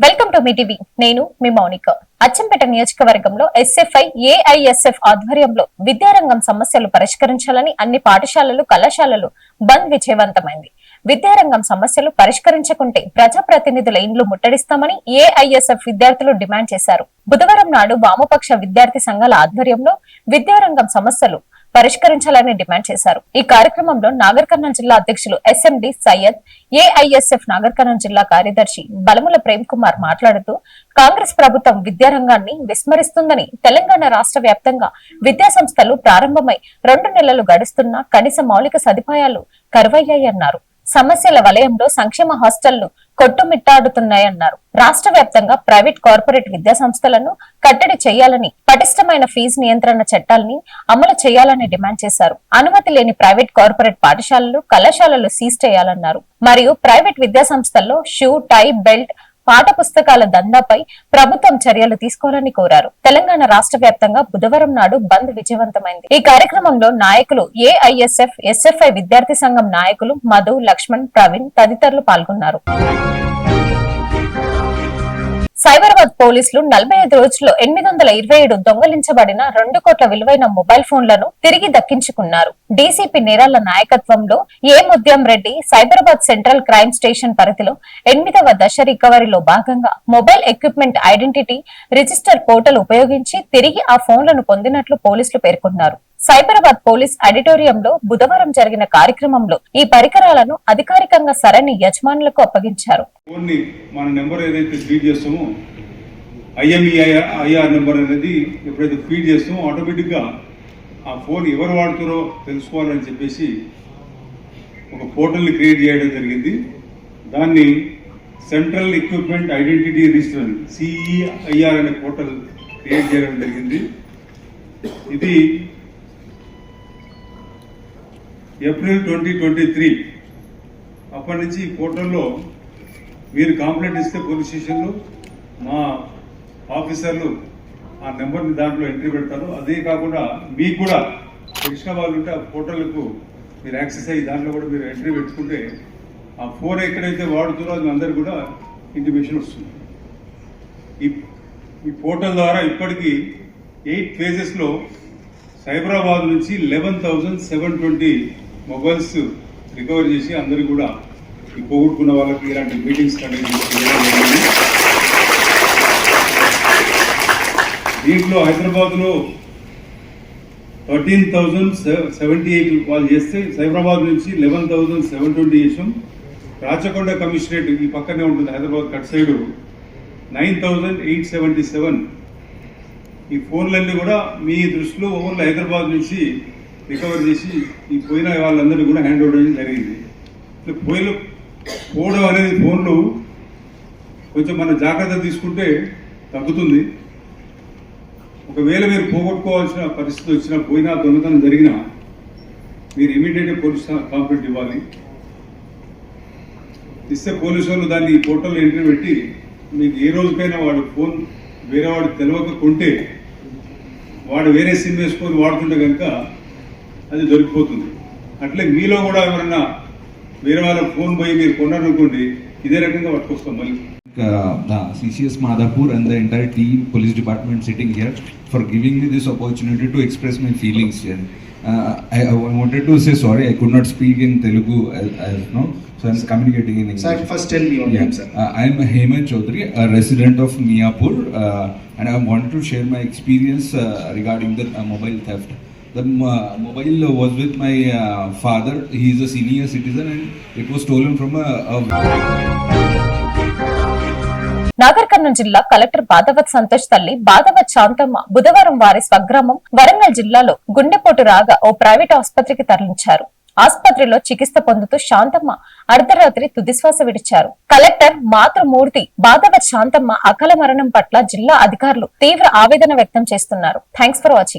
Welcome to me TV. నేను మీ మౌనిక. అచ్చంపేట నియోజకవర్గంలో SFI AISF ఆధ్వర్యంలో విద్యారంగం సమస్యలు పరిష్కరించాలని అన్ని పాఠశాలలు కళాశాలలు బంద్ విజయవంతమైంది. విద్యారంగం సమస్యలు పరిష్కరించకుంటే ప్రజాప్రతినిధుల ఇండ్లు ముట్టడిస్తామని ఏఐఎస్ఎఫ్ విద్యార్థులు డిమాండ్ చేశారు. బుధవారం నాడు వామపక్ష విద్యార్థి సంఘాల ఆధ్వర్యంలో విద్యారంగం సమస్యలు పరిష్కరించాలని డిమాండ్ చేశారు. ఈ కార్యక్రమంలో నాగర్ కర్నూలు జిల్లా అధ్యక్షులు ఎస్ఎండి సయ్యద్ ఏఐఎస్ఎఫ్ నాగర్ కర్నూలు జిల్లా కార్యదర్శి బలముల ప్రేమ్ కుమార్ మాట్లాడుతూ కాంగ్రెస్ ప్రభుత్వం విద్యారంగాన్ని విస్మరిస్తుందని తెలంగాణ రాష్ట్ర వ్యాప్తంగా విద్యా సంస్థలు ప్రారంభమై రెండు నెలలు గడుస్తున్నా కనీస మౌలిక సదుపాయాలు కరువయ్యాయన్నారు. సమస్యల వలయంలో సంక్షేమ హాస్టళ్ళు కొట్టుమిట్టాడుతున్నాయన్నారు. రాష్ట్ర వ్యాప్తంగా ప్రైవేట్ కార్పొరేట్ విద్యా సంస్థలను కట్టడి చేయాలని పటిష్టమైన ఫీజు నియంత్రణ చట్టాలని అమలు చేయాలని డిమాండ్ చేశారు. అనుమతి లేని ప్రైవేట్ కార్పొరేట్ పాఠశాలలు కళాశాలలు సీజ్ చేయాలన్నారు. మరియు ప్రైవేట్ విద్యా సంస్థల్లో షూ టై బెల్ట్ పాఠ పుస్తకాల దందాపై ప్రభుత్వం చర్యలు తీసుకోవాలని కోరారు. తెలంగాణ రాష్ట్ర వ్యాప్తంగా బుధవారం నాడు బంద్ విజయవంతమైంది. ఈ కార్యక్రమంలో నాయకులు ఏఐఎస్ఎఫ్ ఎస్ఎఫ్ఐ విద్యార్థి సంఘం నాయకులు మధు లక్ష్మణ్ ప్రవీణ్ తదితరులు పాల్గొన్నారు. సైబరాబాద్ పోలీసులు నలభై ఐదు రోజుల్లో ఎనిమిది వందల ఇరవై ఏడు దొంగలించబడిన రెండు కోట్ల విలువైన మొబైల్ ఫోన్లను తిరిగి దక్కించుకున్నారు. డీసీపీ నేరాల నాయకత్వంలో A Mudyam Reddy Cyberabad central crime station పరిధిలో ఎనిమిదవ దశ రికవరీలో భాగంగా mobile equipment identity register portal ఉపయోగించి తిరిగి ఆ ఫోన్లను పొందినట్లు పోలీసులు పేర్కొన్నారు. సైబరాబాద్ పోలీస్ ఆడిటోరియంలో బుధవారం జరిగిన కార్యక్రమంలో ఈ పరికరాలను అధికారికంగా సరైన యజమానులకు అప్పగించారు. ఫోన్ని మన నెంబర్ ఏదైతే ఫీడ్ చేస్తామో ఐఎంఈఐఆర్ ఐఆర్ నెంబర్ అనేది ఎప్పుడైతే ఫీడ్ చేస్తామో ఆటోమేటిక్గా ఆ ఫోన్ ఎవరు వాడుతారో తెలుసుకోవాలని చెప్పేసి ఒక పోర్టల్ని క్రియేట్ చేయడం జరిగింది. దాన్ని సెంట్రల్ ఎక్విప్మెంట్ ఐడెంటిటీ రిజిస్టర్ అని సిఈఐఆర్ అనే పోర్టల్ క్రియేట్ చేయడం జరిగింది. ఇది ఏప్రిల్ ట్వంటీ ట్వంటీ త్రీ. అప్పటి నుంచి ఈ పోర్టల్లో మీరు కంప్లైంట్ ఇస్తే పోలీస్ స్టేషన్లో మా ఆఫీసర్లు ఆ నెంబర్ని దాంట్లో ఎంట్రీ పెడతారు. అదే కాకుండా మీకు కూడా తెలిసిన వాళ్ళు ఉంటే ఆ పోర్టల్కు మీరు యాక్సెస్ అయ్యి దాంట్లో కూడా మీరు ఎంట్రీ పెట్టుకుంటే ఆ ఫోన్ ఎక్కడైతే వాడుతారో అది అందరికి కూడా ఇంటిమేషన్ వస్తుంది. ఈ ఈ పోర్టల్ ద్వారా ఇప్పటికీ ఎయిట్ ఫేజెస్లో సైబరాబాద్ నుంచి eleven thousand seven twenty mobiles recover చేసి అందరూ కూడా ఈ పోగొట్టుకున్న వాళ్ళకి ఇలాంటి మీటింగ్స్ కండక్ట్ చేసి దీంట్లో హైదరాబాద్లో థర్టీన్ థౌజండ్ సెవెంటీ ఎయిట్ వాళ్ళు చేస్తే సైబరాబాద్ నుంచి లెవెన్ థౌజండ్ సెవెన్ ట్వంటీ చేసాం. రాచకొండ కమిషనరేట్ ఈ పక్కనే ఉంటుంది Hyderabad cut side. Nine thousand eight seventy seven. ఈ ఫోన్లన్నీ కూడా మీ దృష్టిలో ఓన్లీ హైదరాబాద్ నుంచి రికవర్ చేసి ఈ పోయిన వాళ్ళందరినీ కూడా హ్యాండ్ ఓవర్ చేయడం జరిగింది. ఇట్లా పోయిన పోవడం అనేది ఫోన్లు కొంచెం మన జాగ్రత్త తీసుకుంటే తగ్గుతుంది. ఒకవేళ మీరు పోగొట్టుకోవాల్సిన పరిస్థితి వచ్చినా పోయినా దొంగతనం జరిగినా మీరు ఇమీడియట్గా పోలీస్ కంప్లైంట్ ఇవ్వాలి. ఇస్తే పోలీసు వాళ్ళు దాన్ని ఈ పోర్టల్లో ఎంట్రీ పెట్టి మీకు ఏ రోజుకైనా వాడు ఫోన్ వేరే వాడు తెలియక కొంటే వాడు వేరే సిమ్ వేసుకొని వాడుతుంటే కనుక అది దొరికిపోతుంది అట్లే మీలో కూడా ఎవరన్నా వేరే వాళ్ళ ఫోన్ పోయి మీరు కొన్నారనుకోండి ఇదే రకంగా పట్టుకొస్తాం మళ్ళీ uh, the CCS Madhapur and the entire team, police department sitting here for giving me this opportunity to express my feelings here. Uh, I, I wanted to say sorry, I could not speak in Telugu as, as no, so I'm communicating in English. Sir, first tell me your Yeah. name, sir. Uh, I'm Hemant Chaudhary, a resident of Miapur, uh, and I wanted to share my experience uh, regarding the uh, mobile theft. The mobile was with my uh, father. He is a senior citizen, and it was stolen from a, a Nagar Kurnool జిల్లా collector Badhavath Santosh తల్లి బాధవత్ శాంతమ్మ బుధవారం వారి స్వగ్రామం వరంగల్ జిల్లాలో గుండెపోటు రాగా ఓ private ఆసుపత్రికి తరలించారు. ఆసుపత్రిలో చికిత్స పొందుతూ శాంతమ్మ అర్ధరాత్రి తుదిశ్వాస విడిచారు. కలెక్టర్ మాతృమూర్తి బాధవత్ శాంతమ్మ అకాల మరణం పట్ల జిల్లా అధికారులు తీవ్ర ఆవేదన వ్యక్తం చేస్తున్నారు. Thanks for watching.